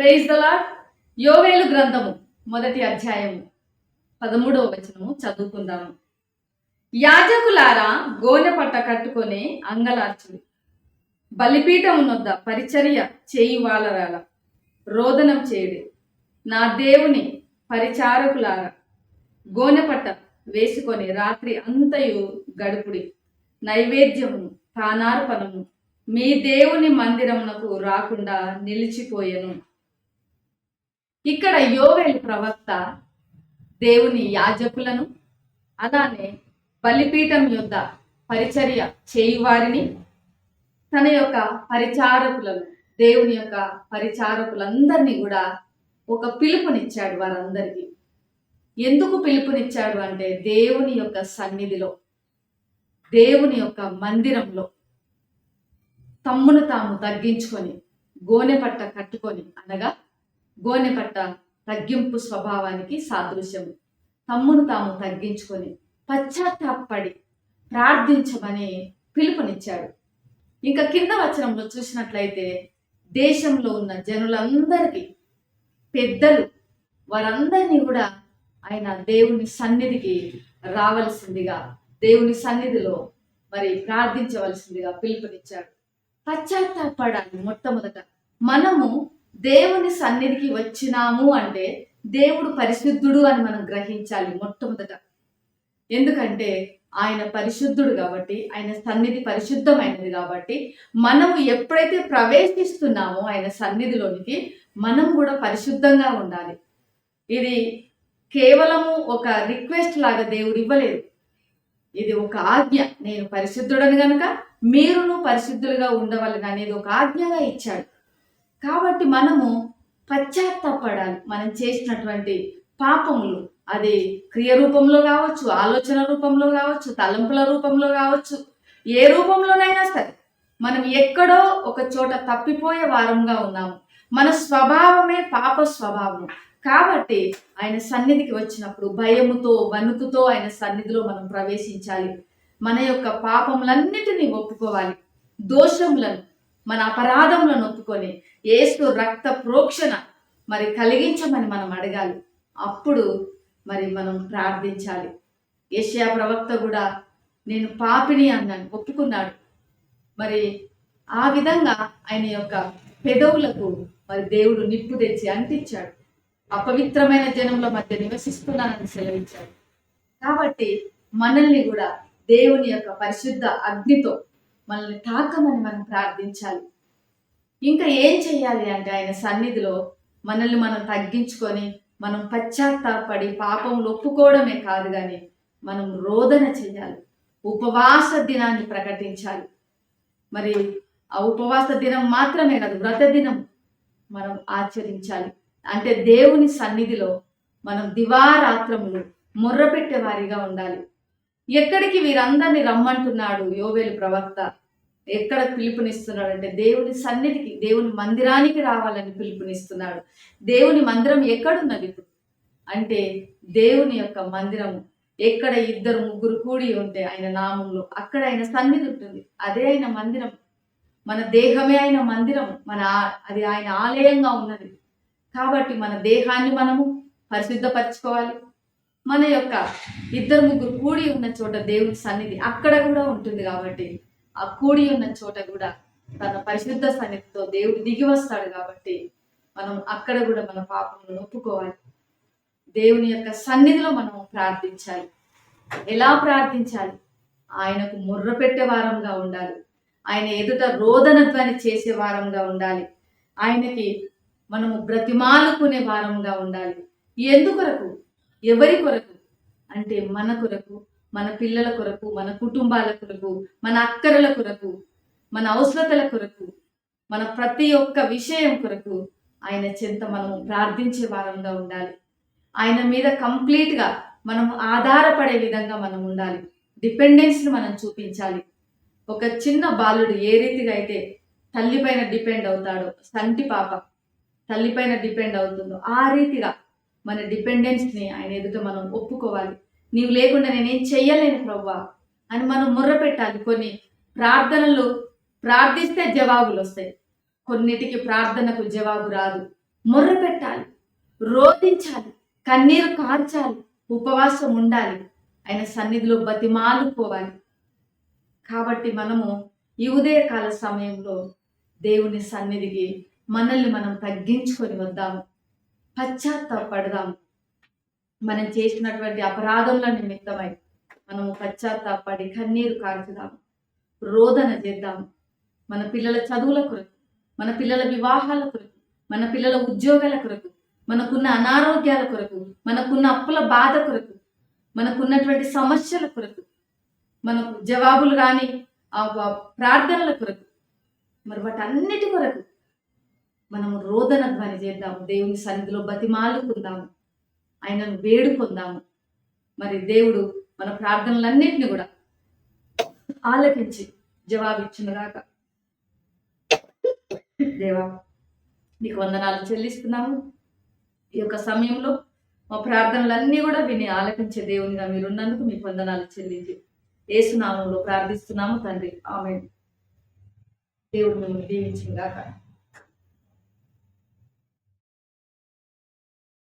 Praise the యోవేలు గ్రంథము మొదటి అధ్యాయము పదమూడవ వచనము చదువుకుందాము. యాజకులారా గోనె పట్ట కట్టుకొని అంగలార్చుడు. బలిపీఠమునొద్ద పరిచర్య చేయి వాళ్ళరాల రోదనం చేయుడి. నా దేవుని పరిచారకులారా గోనె పట్ట వేసుకొని రాత్రి అంతయు గడుపుడి. నైవేద్యమును పానార్పణము మీ దేవుని మందిరమునకు రాకుండా నిలిచిపోయెను. ఇక్కడ యోవేల్ ప్రవక్త దేవుని యాజకులను అలానే బలిపీఠం యొద్ద పరిచర్య చేయువారిని తన యొక్క పరిచారకులను దేవుని యొక్క పరిచారకులందరినీ కూడా ఒక పిలుపునిచ్చాడు వారందరికీ. ఎందుకు పిలుపునిచ్చాడు అంటే దేవుని యొక్క సన్నిధిలో దేవుని యొక్క మందిరంలో తమ్మును తాము తగ్గించుకొని గోనెపట్ట కట్టుకొని అనగా గోనెపట్ట తగ్గింపు స్వభావానికి సాదృశ్యం. తమ్మును తాము తగ్గించుకొని పశ్చాత్తాపడి ప్రార్థించమని పిలుపునిచ్చాడు. ఇంకా కింద వచనంలో చూసినట్లయితే దేశంలో ఉన్న జనులందరికీ పెద్దలు వారందరినీ కూడా ఆయన దేవుని సన్నిధికి రావలసిందిగా దేవుని సన్నిధిలో మరి ప్రార్థించవలసిందిగా పిలుపునిచ్చాడు. పశ్చాత్తాపడాలి మొట్టమొదట. మనము దేవుని సన్నిధికి వచ్చినాము అంటే దేవుడు పరిశుద్ధుడు అని మనం గ్రహించాలి మొట్టమొదట. ఎందుకంటే ఆయన పరిశుద్ధుడు కాబట్టి ఆయన సన్నిధి పరిశుద్ధమైనది కాబట్టి మనము ఎప్పుడైతే ప్రవేశిస్తున్నామో ఆయన సన్నిధిలోనికి మనం కూడా పరిశుద్ధంగా ఉండాలి. ఇది కేవలము ఒక రిక్వెస్ట్ లాగా దేవుడు ఇవ్వలేదు. ఇది ఒక ఆజ్ఞ. నేను పరిశుద్ధుడని గనుక మీరును పరిశుద్ధులుగా ఉండవాలని అనేది ఒక ఆజ్ఞగా ఇచ్చాడు. కాబట్టి మనము పశ్చాత్తాపడాలి. మనం చేసినటువంటి పాపములు. అది క్రియ రూపంలో కావచ్చు ఆలోచన రూపంలో కావచ్చు తలంపుల రూపంలో కావచ్చు ఏ రూపంలోనైనా సరే. మనం ఎక్కడో ఒక చోట తప్పిపోయే వారంగా ఉన్నాము. మన స్వభావమే పాప స్వభావం. కాబట్టి ఆయన సన్నిధికి వచ్చినప్పుడు భయముతో వణుకుతో ఆయన సన్నిధిలో మనం ప్రవేశించాలి. మన యొక్క పాపములన్నిటినీ ఒప్పుకోవాలి. దోషములను మన అపరాధములను ఒప్పుకొని ఏసు రక్త ప్రోక్షణ మరి కలిగించమని మనం అడగాలి. అప్పుడు మరి మనం ప్రార్థించాలి. ఏషియా ప్రవక్త కూడా నేను పాపిని అన్నాను ఒప్పుకున్నాడు. మరి ఆ విధంగా ఆయన యొక్క పెదవులకు మరి దేవుడు నిప్పు తెచ్చి అంటించాడు. అపవిత్రమైన జనముల మధ్య నివసిస్తున్నానని సెలవించాడు కాబట్టి మనల్ని కూడా దేవుని యొక్క పరిశుద్ధ అగ్నితో మనల్ని తాకమని మనం ప్రార్థించాలి. ఇంకా ఏం చేయాలి అంటే ఆయన సన్నిధిలో మనల్ని మనం తగ్గించుకొని మనం పశ్చాత్తాపడి పాపములు ఒప్పుకోవడమే కాదు కానీ మనం రోదన చేయాలి ఉపవాస దినాన్ని ప్రకటించాలి. మరి ఆ ఉపవాస దినం మాత్రమే కాదు వ్రత దినం మనం ఆచరించాలి. అంటే దేవుని సన్నిధిలో మనం దివారాత్రములు మొర్రపెట్టే వారిగా ఉండాలి. ఎక్కడికి వీరందరినీ రమ్మంటున్నాడు యోవేలు ప్రవక్త? ఎక్కడ పిలుపునిస్తున్నాడు అంటే దేవుని సన్నిధికి దేవుని మందిరానికి రావాలని పిలుపునిస్తున్నాడు. దేవుని మందిరం ఎక్కడున్నది ఇప్పుడు? అంటే దేవుని యొక్క మందిరము. ఎక్కడ ఇద్దరు ముగ్గురు కూడి ఉంటే ఆయన నామంలో అక్కడ ఆయన సన్నిధి ఉంటుంది. అదే ఆయన మందిరం. మన దేహమే ఆయన మందిరం. మన అది ఆయన ఆలయంగా ఉన్నది. కాబట్టి మన దేహాన్ని మనము పరిశుద్ధపరచుకోవాలి. మన యొక్క ఇద్దరు ముగ్గురు కూడి ఉన్న చోట దేవుని సన్నిధి అక్కడ కూడా ఉంటుంది కాబట్టి ఆ కూడి ఉన్న చోట కూడా తన పరిశుద్ధ సన్నిధితో దేవుడు దిగి వస్తాడు కాబట్టి మనం అక్కడ కూడా మన పాపములను ఒప్పుకోవాలి. దేవుని యొక్క సన్నిధిలో మనం ప్రార్థించాలి. ఎలా ప్రార్థించాలి? ఆయనకు ముర్ర పెట్టే వారంగా ఉండాలి. ఆయన ఎదుట రోదన ధ్వని చేసే వారంగా ఉండాలి. ఆయనకి మనము బ్రతిమాలుకునే వారంగా ఉండాలి. ఎందుకొరకు? ఎవరి కొరకు? అంటే మన కొరకు మన పిల్లల కొరకు మన కుటుంబాల కొరకు మన అక్కరల కొరకు మన అవసరతల కొరకు మన ప్రతి ఒక్క విషయం కొరకు ఆయన చెంత మనం ప్రార్థించే వారంగా ఉండాలి. ఆయన మీద కంప్లీట్గా మనం ఆధారపడే విధంగా మనం ఉండాలి. డిపెండెన్స్ని మనం చూపించాలి. ఒక చిన్న బాలుడు ఏ రీతిగా అయితే తల్లిపైన డిపెండ్ అవుతాడో సంటి పాప తల్లిపైన డిపెండ్ అవుతుందో ఆ రీతిగా మన డిపెండెన్స్ని ఆయన ఎదుట మనం ఒప్పుకోవాలి. నీవు లేకుండా నేనేం చెయ్యలేను ప్రవ్వా అని మనం ముర్ర పెట్టాలి. కొన్ని ప్రార్థనలు ప్రార్థిస్తే జవాబులు వస్తాయి. కొన్నిటికి ప్రార్థనకు జవాబు రాదు. ముర్ర పెట్టాలి. రోధించాలి. కన్నీరు కార్చాలి. ఉపవాసం ఉండాలి. ఆయన సన్నిధిలో బతిమాలుకోవాలి. కాబట్టి మనము ఈ ఉదయకాల సమయంలో దేవుని సన్నిధికి మనల్ని మనం తగ్గించుకొని వద్దాము. పశ్చాత్తాపడదాము మనం చేసినటువంటి అపరాధముల నిమిత్తమై మనము పశ్చాత్తాపడి కన్నీరు కాల్చుదాము రోదన చేద్దాము. మన పిల్లల చదువుల కొరకు మన పిల్లల వివాహాల కొరకు మన పిల్లల ఉద్యోగాల కొరకు మనకున్న అనారోగ్యాల కొరకు మనకున్న అప్పుల బాధ కొరకు మనకున్నటువంటి సమస్యల కొరకు మనకు జవాబులు కానీ ఆ ప్రార్థనల కొరకు మరి వాటన్నిటి కొరకు మనము రోదన ధ్వని చేద్దాము. దేవుని సన్నిధిలో బతిమాలుకుందాము. ఆయనను వేడుకుందాము మరి దేవుడు మన ప్రార్థనలన్నింటినీ కూడా ఆలకించి జవాబిచ్చినగాక. దేవా నీకు వందనాలు చెల్లిస్తున్నాము. ఈ యొక్క సమయంలో మా ప్రార్థనలన్నీ కూడా విని ఆలకించే దేవునిగా మీరున్నందుకు మీకు వందనాలు చెల్లించి ఏసునామంలో ప్రార్థిస్తున్నాము తండ్రి. ఆమె దేవుడు మిమ్మల్ని దీవించిందాక